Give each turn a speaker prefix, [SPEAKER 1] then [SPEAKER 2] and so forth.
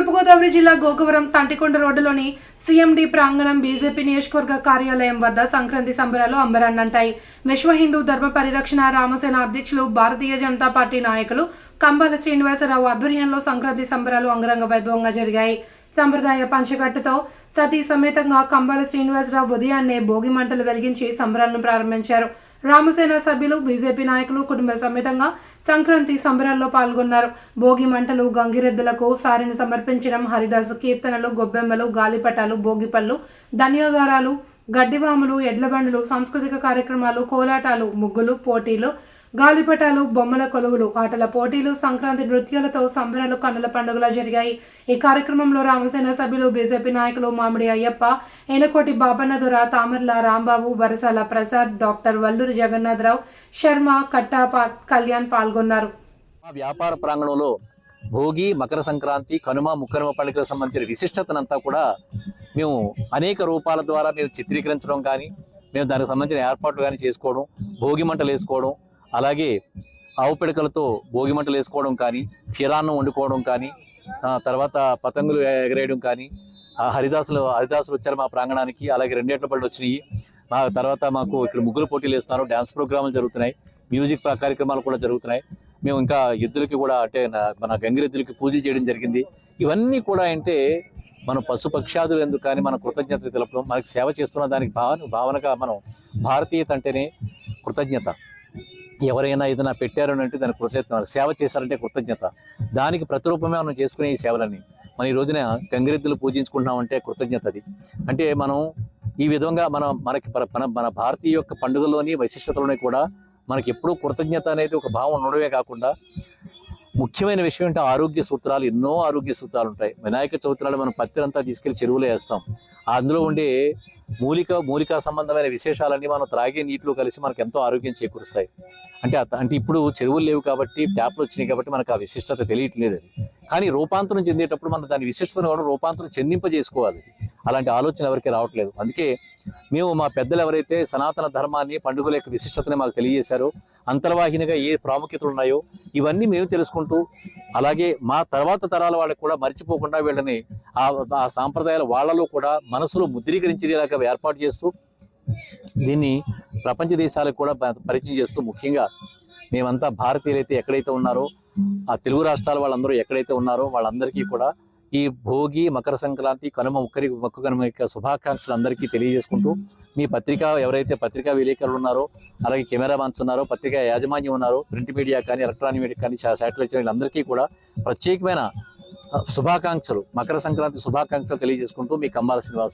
[SPEAKER 1] తూర్పుగోదావరి జిల్లా గోకవరం తంటికొండ రోడ్డులోని సీఎండి ప్రాంగణం బీజేపీ నియోజకవర్గ కార్యాలయం వద్ద సంక్రాంతి సంబరాలు అంబరాన్నంటాయి. విశ్వ హిందూ ధర్మ పరిరక్షణ రామసేన అధ్యక్షులు భారతీయ జనతా పార్టీ నాయకులు కంబాల శ్రీనివాసరావు ఆధ్వర్యంలో సంక్రాంతి సంబరాలు అంగరంగ వైభవంగా జరిగాయి. సంప్రదాయ పంచగట్టుతో సతీ సమేతంగా కంబాల శ్రీనివాసరావు ఉదయాన్నే భోగి మంటలు వెలిగించి సంబరాలను ప్రారంభించారు. రామసేన సభ్యులు బీజేపీ నాయకులు కుటుంబ సమేతంగా సంక్రాంతి సంబరాల్లో పాల్గొన్నారు. భోగి మంటలు గంగిరెద్దులకు సారిని సమర్పించడం హరిదాసు కీర్తనలు గొబ్బెమ్మలు గాలిపటాలు భోగిపళ్ళు ధన్యోగారాలు గడ్డివాములు ఎడ్లబండులు సాంస్కృతిక కార్యక్రమాలు కోలాటాలు ముగ్గులు పోటీలు గాలిపటాలు బొమ్మల కొలువులు ఆటల పోటీలు సంక్రాంతి నృత్యాలతో సంబరాలు కన్నుల పండుగలా జరిగాయి. ఈ కార్యక్రమంలో రామసేన సభ్యులు బీజేపీ నాయకులు మామిడి అయ్యప్ప ఎనకోటి బాబన్నదుర తామర్ల రాంబాబు బరసాల ప్రసాద్ డాక్టర్ వల్లూరి జగన్నాథరావు శర్మ కట్టా కళ్యాణ్ పాల్గొన్నారు.
[SPEAKER 2] వ్యాపార ప్రాంగణంలో భోగి మకర సంక్రాంతి కనుమ ముక్కనుమ పండుగకు సంబంధించిన విశిష్టతనంతా కూడా మేము అనేక రూపాల ద్వారా మేము చిత్రీకరించడం కానీ మేము దానికి సంబంధించిన ఏర్పాట్లు కానీ చేసుకోవడం భోగి మంటలు వేసుకోవడం అలాగే ఆవు పిడకలతో భోగి మంటలు వేసుకోవడం కానీ క్షీరాన్నం వండుకోవడం కానీ తర్వాత పతంగులు ఎగరేయడం కానీ ఆ హరిదాసులు హరిదాసులు వచ్చారు మా ప్రాంగణానికి. అలాగే రెండేట్ల పళ్ళు వచ్చినాయి. మా తర్వాత మాకు ఇక్కడ ముగ్గులు పోటీలు వేస్తున్నారు. డ్యాన్స్ ప్రోగ్రాములు జరుగుతున్నాయి. మ్యూజిక్ కార్యక్రమాలు కూడా జరుగుతున్నాయి. మేము ఇంకా ఎద్దులకి కూడా అంటే మన గంగిరెద్దులకి పూజ చేయడం జరిగింది. ఇవన్నీ కూడా అంటే మన పశు పక్షాదులు ఎందుకు కానీ మన కృతజ్ఞత తెలపడం మనకి సేవ చేస్తున్న దానికి భావన భావనగా మనం భారతీయత అంటేనే కృతజ్ఞత. ఎవరైనా ఏదైనా పెట్టారు అంటే దానికి కృతజ్ఞత. సేవ చేశారంటే కృతజ్ఞత. దానికి ప్రతిరూపమే మనం చేసుకునే ఈ సేవలని. మన ఈ రోజున గంగిరెద్దులు పూజించుకుంటున్నామంటే కృతజ్ఞత అది. అంటే మనం ఈ విధంగా మనం మనకి మన మన భారతీయ యొక్క పండుగలోని వైశిష్టతలోని కూడా మనకి ఎప్పుడూ కృతజ్ఞత అనేది ఒక భావం ఉండడమే కాకుండా ముఖ్యమైన విషయం అంటే ఆరోగ్య సూత్రాలు ఎన్నో ఆరోగ్య సూత్రాలు ఉంటాయి. వినాయక చవిత్రాలు మనం పత్తిరంతా తీసుకెళ్ళి చెరువులో వేస్తాం. అందులో ఉండే మూలిక మూలికా సంబంధమైన విశేషాలన్నీ మనం త్రాగే నీటిలో కలిసి మనకు ఎంతో ఆరోగ్యం చేకూరుస్తాయి. అంటే అంటే ఇప్పుడు చెరువులు లేవు కాబట్టి ట్యాప్లు వచ్చినాయి కాబట్టి మనకు ఆ విశిష్టత తెలియట్లేదు అది. కానీ రూపాంతరం చెందేటప్పుడు మనం దాని విశిష్టతను కూడా రూపాంతరం చెందింపజేసుకోవాలి. అలాంటి ఆలోచన ఎవరికి రావట్లేదు. అందుకే మేము మా పెద్దలు ఎవరైతే సనాతన ధర్మాన్ని పండుగల యొక్క విశిష్టతని మాకు తెలియజేశారో అంతర్వాహినిగా ఏ ప్రాముఖ్యతలు ఉన్నాయో ఇవన్నీ మేము తెలుసుకుంటూ అలాగే మా తర్వాత తరాల వాళ్ళకి కూడా మర్చిపోకుండా వీళ్ళని ఆ ఆ సాంప్రదాయాలు వాళ్ళలో కూడా మనసులో ముద్రీకరించేలాగా ఏర్పాటు చేస్తూ దీన్ని ప్రపంచ దేశాలకు కూడా పరిచయం చేస్తూ ముఖ్యంగా మేమంతా భారతీయులైతే ఎక్కడైతే ఉన్నారో ఆ తెలుగు రాష్ట్రాల వాళ్ళందరూ ఎక్కడైతే ఉన్నారో వాళ్ళందరికీ కూడా ఈ భోగి మకర సంక్రాంతి కనుమ ముక్కరి మొక్క కనుమ యొక్క శుభాకాంక్షలు అందరికీ తెలియజేసుకుంటూ మీ పత్రిక ఎవరైతే పత్రికా విలేకరులు ఉన్నారో అలాగే కెమెరామాన్స్ ఉన్నారో పత్రికా యాజమాన్యం ఉన్నారో ప్రింట్ మీడియా కానీ ఎలక్ట్రానిక్ మీడియా కానీ శాటిలైట్ అందరికీ కూడా ప్రత్యేకమైన శుభాకాంక్షలు. మకర సంక్రాంతి శుభాకాంక్షలు తెలియజేసుకుంటూ మీ కంబాల శ్రీనివాస్